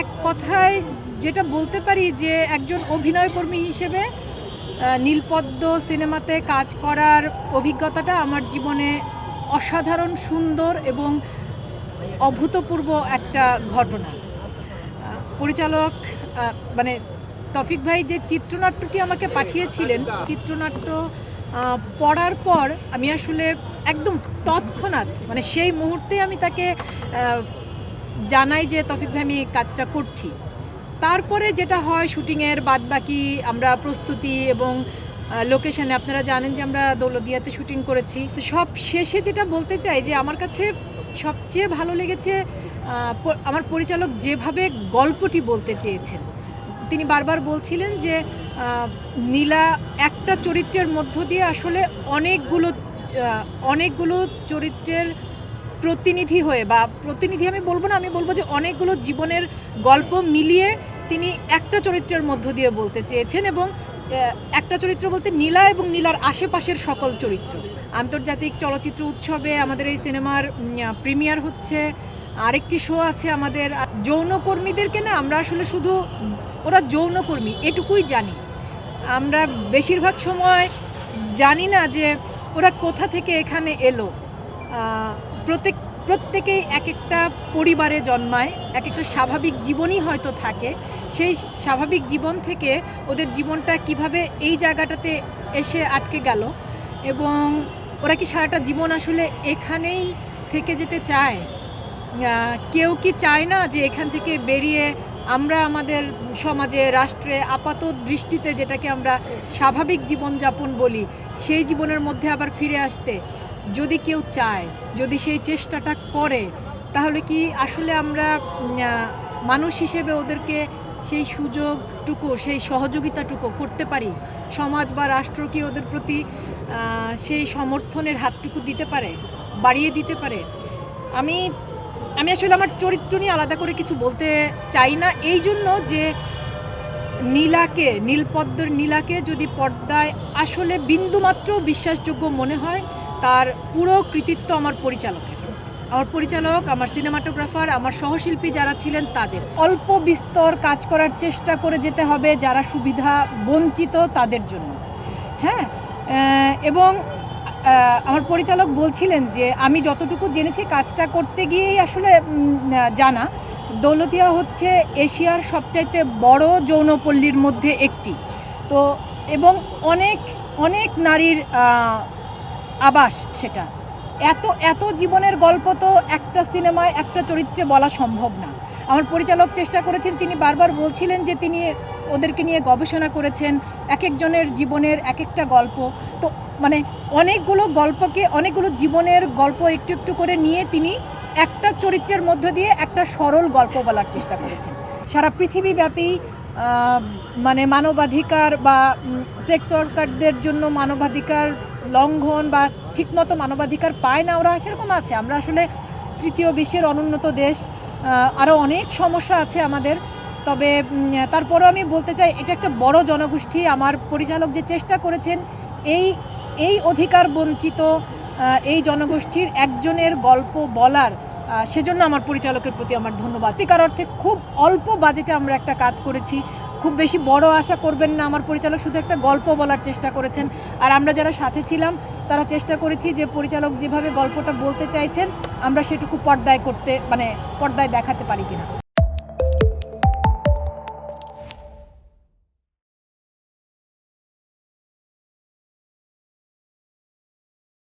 এক কথায় যেটা বলতে পারি যে একজন অভিনয়কর্মী হিসেবে নীলপদ্ম সিনেমাতে কাজ করার অভিজ্ঞতাটা আমার জীবনে অসাধারণ, সুন্দর এবং অভূতপূর্ব একটা ঘটনা। পরিচালক মানে তফিক ভাই যে চিত্রনাট্যটি আমাকে পাঠিয়েছিলেন, চিত্রনাট্য পড়ার পর আমি আসলে একদম তৎক্ষণাৎ মানে সেই মুহূর্তে আমি তাকে জানাই যে তফিক ভাই, আমি কাজটা করছি। তারপরে যেটা হয়, শুটিংয়ের বাদবাকি আমরা প্রস্তুতি এবং লোকেশনে আপনারা জানেন যে আমরা দৌলদিয়াতে শুটিং করেছি। তো সব শেষে যেটা বলতে চাই যে আমার কাছে সবচেয়ে ভালো লেগেছে আমার পরিচালক যেভাবে গল্পটি বলতে চেয়েছেন। তিনি বারবার বলছিলেন যে নীলা একটা চরিত্রের মধ্য দিয়ে আসলে অনেকগুলো অনেকগুলো চরিত্রের প্রতিনিধি হয়ে বা প্রতিনিধি আমি বলব না, আমি বলব যে অনেকগুলো জীবনের গল্প মিলিয়ে তিনি একটা চরিত্রের মধ্য দিয়ে বলতে চেয়েছেন এবং একটা চরিত্র বলতে নীলা এবং নীলার আশেপাশের সকল চরিত্র। আন্তর্জাতিক চলচ্চিত্র উৎসবে আমাদের এই সিনেমার প্রিমিয়ার হচ্ছে, আরেকটি শো আছে আমাদের, যৌনকর্মীদেরকে না আমরা আসলে শুধু, ওরা যৌনকর্মী, এটুকুই জানি। আমরা বেশিরভাগ সময় জানি না যে ওরা কোথা থেকে এখানে এলো। প্রত্যেক, প্রত্যেকেই এক একটা পরিবারে জন্মায় এক একটা স্বাভাবিক জীবনই হয়তো থাকে। সেই স্বাভাবিক জীবন থেকে ওদের জীবনটা কীভাবে এই জায়গাটাতে এসে আটকে গেল এবং ওরা কি সারাটা জীবন আসলে এখানেই থেকে যেতে চায়? কেউ কি চায় না যে এখান থেকে বেরিয়ে আমরা আমাদের সমাজে, রাষ্ট্রে আপাত দৃষ্টিতে যেটাকে আমরা স্বাভাবিক জীবনযাপন বলি, সেই জীবনের মধ্যে আবার ফিরে আসতে? যদি কেউ চায়, যদি সেই চেষ্টাটা করে, তাহলে কি আসলে আমরা মানুষ হিসেবে ওদেরকে সেই সুযোগটুকু, সেই সহযোগিতাটুকু করতে পারি? সমাজ বা রাষ্ট্র কি ওদের প্রতি সেই সমর্থনের হাতটুকু দিতে পারে, বাড়িয়ে দিতে পারে? আমি আমি আসলে আমার চরিত্র নিয়ে আলাদা করে কিছু বলতে চাই না। এই জন্য যে নীলাকে, নীলপদ্মর নীলাকে যদি পর্দায় আসলে বিন্দুমাত্র বিশ্বাসযোগ্য মনে হয় তার পুরো কৃতিত্ব আমার পরিচালকের। আমার পরিচালক, আমার সিনেমাটোগ্রাফার, আমার সহশিল্পী যারা ছিলেন তাদের। অল্প বিস্তর কাজ করার চেষ্টা করে যেতে হবে যারা সুবিধা বঞ্চিত তাদের জন্য। হ্যাঁ এবং আমার পরিচালক বলছিলেন যে আমি যতটুকু জেনেছি কাজটা করতে গিয়েই আসলে জানা। দৌলতিয়া হচ্ছে এশিয়ার সবচাইতে বড় যৌনপল্লীর মধ্যে একটি। তো, এবং অনেক অনেক নারীর আবাস সেটা। এত এত জীবনের গল্প তো একটা সিনেমায়, একটা চরিত্রে বলা সম্ভব না। আমার পরিচালক চেষ্টা করেছেন, তিনি বারবার বলছিলেন যে তিনি ওদেরকে নিয়ে গবেষণা করেছেন এক একজনের জীবনের এক একটা গল্প। তো মানে অনেকগুলো গল্পকে, অনেকগুলো জীবনের গল্প একটু একটু করে নিয়ে তিনি একটা চরিত্রের মধ্য দিয়ে একটা সরল গল্প বলার চেষ্টা করেছেন। সারা পৃথিবীব্যাপী মানে মানবাধিকার বা সেক্স ওয়ার্কারদের জন্য মানবাধিকার লঙ্ঘন বা ঠিকমতো মানবাধিকার পায় না, ওরা সেরকম আছে। আমরা আসলে তৃতীয় বিশ্বের অনুন্নত দেশ আরও অনেক সমস্যা আছে আমাদের। তবে তারপরেও আমি বলতে চাই, এটা একটা বড় জনগোষ্ঠী। আমার পরিচালক যে চেষ্টা করেছেন, এই এই অধিকার বঞ্চিত এই জনগোষ্ঠীর একজনের গল্প বলার সেজন্য আমার পরিচালকের প্রতি আমার ধন্যবাদ। সত্যিকার অর্থে খুব অল্প বাজেটে আমরা একটা কাজ করেছি। খুব বেশি বড় আশা করবেন না। আমার পরিচালক শুধু একটা গল্প বলার চেষ্টা করেছেন। আর আমরা যারা সাথে ছিলাম, তারা চেষ্টা করেছি যে পরিচালক যেভাবে গল্পটা বলতে চাইছেন, আমরা সেটুকু পর্দায় করতে মানে পর্দায় দেখাতে পারি কিনা।